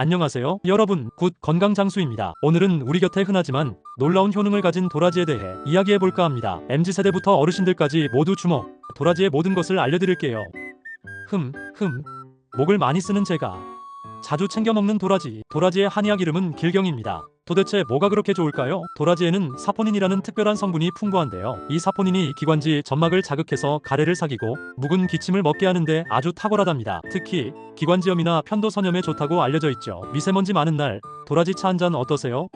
안녕하세요. 여러분, 굿 건강장수입니다. 오늘은 우리 곁에 흔하지만 놀라운 효능을 가진 도라지에 대해 이야기해볼까 합니다. MZ세대부터 어르신들까지 모두 주목. 도라지의 모든 것을 알려드릴게요. 흠, 흠. 목을 많이 쓰는 제가 자주 챙겨 먹는 도라지. 도라지의 한의학 이름은 길경입니다. 도대체 뭐가 그렇게 좋을까요? 도라지에는 사포닌이라는 특별한 성분이 풍부한데요. 이 사포닌이 기관지 점막을 자극해서 가래를 사기고 묵은 기침을 먹게 하는데 아주 탁월하답니다. 특히 기관지염이나 편도선염에 좋다고 알려져 있죠. 미세먼지 많은 날 도라지 차 한 잔 어떠세요?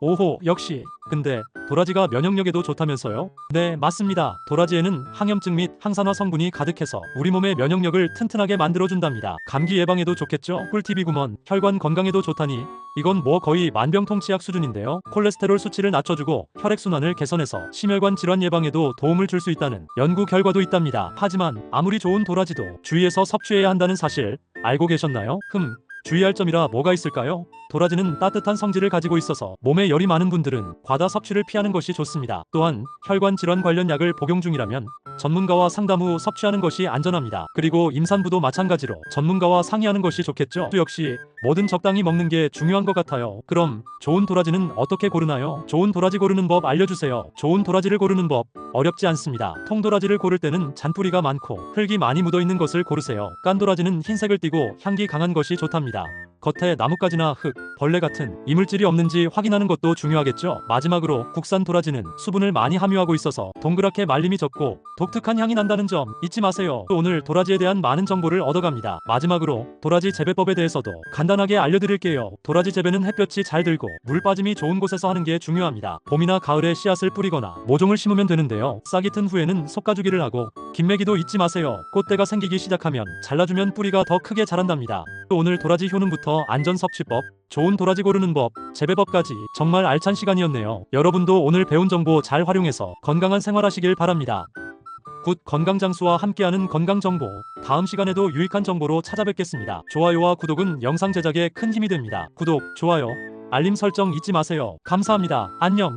오호, 역시. 근데 도라지가 면역력에도 좋다면서요? 네, 맞습니다. 도라지에는 항염증 및 항산화 성분이 가득해서 우리 몸의 면역력을 튼튼하게 만들어준답니다. 감기 예방에도 좋겠죠? 꿀팁이구먼. 혈관 건강에도 좋다니. 이건 뭐 거의 만병통치약 수준인데요. 콜레스테롤 수치를 낮춰주고 혈액순환을 개선해서 심혈관 질환 예방에도 도움을 줄 수 있다는 연구 결과도 있답니다. 하지만 아무리 좋은 도라지도 주의해서 섭취해야 한다는 사실 알고 계셨나요? 흠. 주의할 점이라 뭐가 있을까요? 도라지는 따뜻한 성질을 가지고 있어서 몸에 열이 많은 분들은 과다 섭취를 피하는 것이 좋습니다. 또한 혈관 질환 관련 약을 복용 중이라면 전문가와 상담 후 섭취하는 것이 안전합니다. 그리고 임산부도 마찬가지로 전문가와 상의하는 것이 좋겠죠. 또 역시 뭐든 적당히 먹는 게 중요한 것 같아요. 그럼 좋은 도라지는 어떻게 고르나요? 좋은 도라지 고르는 법 알려주세요. 좋은 도라지를 고르는 법 어렵지 않습니다. 통도라지를 고를 때는 잔뿌리가 많고 흙이 많이 묻어 있는 것을 고르세요. 깐도라지는 흰색을 띠고 향기 강한 것이 좋답니다. 겉에 나뭇가지나 흙, 벌레 같은 이물질이 없는지 확인하는 것도 중요하겠죠. 마지막으로 국산 도라지는 수분을 많이 함유하고 있어서 동그랗게 말림이 적고 독특한 향이 난다는 점 잊지 마세요. 또 오늘 도라지에 대한 많은 정보를 얻어갑니다. 마지막으로 도라지 재배법에 대해서도 간단하게 알려드릴게요. 도라지 재배는 햇볕이 잘 들고 물 빠짐이 좋은 곳에서 하는 게 중요합니다. 봄이나 가을에 씨앗을 뿌리거나 모종을 심으면 되는데요. 싹이 튼 후에는 솎아주기를 하고 김매기도 잊지 마세요. 꽃대가 생기기 시작하면 잘라주면 뿌리가 더 크게 자란답니다. 또 오늘 도라지 효능부터 안전 섭취법, 좋은 도라지 고르는 법, 재배법까지 정말 알찬 시간이었네요. 여러분도 오늘 배운 정보 잘 활용해서 건강한 생활하시길 바랍니다. 굿 건강장수와 함께하는 건강정보, 다음 시간에도 유익한 정보로 찾아뵙겠습니다. 좋아요와 구독은 영상 제작에 큰 힘이 됩니다. 구독, 좋아요, 알림 설정 잊지 마세요. 감사합니다. 안녕.